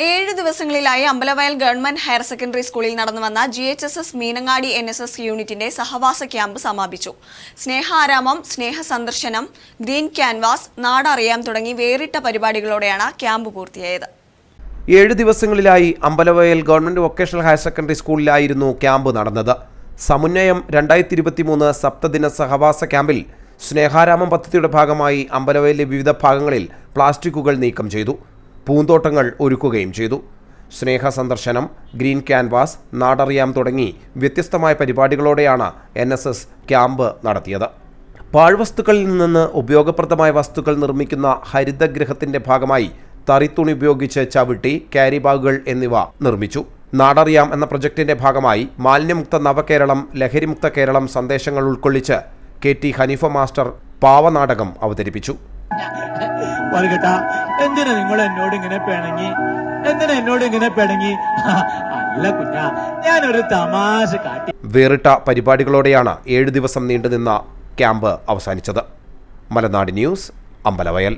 ഏഴ് ദിവസങ്ങളിലായി Ambalavayal government higher secondary സ്കൂളിൽ നടന്നു വന്ന G H S S Meenangadi N S S യൂണിറ്റിന്റെ സഹവാസ ക്യാമ്പ് സമാപിച്ചു. സ്നേഹാരാമം സ്നേഹ സന്ദർശനം ഗ്രീൻ ക്യാൻവാസ് നാടറിയാം തുടങ്ങി വേറിട്ട പരിപാടികളോടെയാണ് ക്യാമ്പ് പൂർത്തിയായത്. ഏഴ് ദിവസങ്ങളിലായി Ambalavayal government vocational higher secondary സ്കൂളിലായിരുന്നു ക്യാമ്പ് നടന്നത്. സമുന്നയം രണ്ടായിരത്തി ഇരുപത്തിമൂന്ന് സപ്തദിന സഹവാസ ക്യാമ്പിൽ സ്നേഹാരാമം പദ്ധതിയുടെ ഭാഗമായി അമ്പലവയലിലെ വിവിധ ഭാഗങ്ങളിൽ പ്ലാസ്റ്റിക്കുകൾ നീക്കം ചെയ്തു. പൂന്തോട്ടങ്ങൾ ഒരുക്കുകയും ചെയ്തു. സ്നേഹ സന്ദർശനം ഗ്രീൻ ക്യാൻവാസ് നാടറിയാം തുടങ്ങി വ്യത്യസ്തമായ പരിപാടികളോടെയാണ് എൻ എസ് എസ് ക്യാമ്പ് നടത്തിയത്. പാഴ്വസ്തുക്കളിൽ നിന്ന് ഉപയോഗപ്രദമായ വസ്തുക്കൾ നിർമ്മിക്കുന്ന ഹരിതഗ്രഹത്തിന്റെ ഭാഗമായി തറിത്തുണി ഉപയോഗിച്ച് ചവിട്ടി ക്യാരി ബാഗുകൾ എന്നിവ നിർമ്മിച്ചു. നാടറിയാം എന്ന പ്രൊജക്ടിന്റെ ഭാഗമായി മാലിന്യമുക്ത നവകേരളം ലഹരിമുക്ത കേരളം സന്ദേശങ്ങൾ ഉൾക്കൊള്ളിച്ച് കെ ടി ഹനീഫ മാസ്റ്റർ പാവനാടകം അവതരിപ്പിച്ചു. പറകട്ട എന്തിനാ നിങ്ങൾ എന്നോട് ഇങ്ങനെ പിണങ്ങി? എന്തിനാ എന്നോട് ഇങ്ങനെ പിണങ്ങി? അല്ല കുഞ്ഞ ഞാനൊരു തമാശ കാട്ടി. വേറിട്ട പരിപാടികളോടെയാണ് ഏഴു ദിവസം നീണ്ടുനിന്ന ക്യാമ്പ് അവസാനിച്ചത്. മലനാട് ന്യൂസ് അമ്പലവയൽ.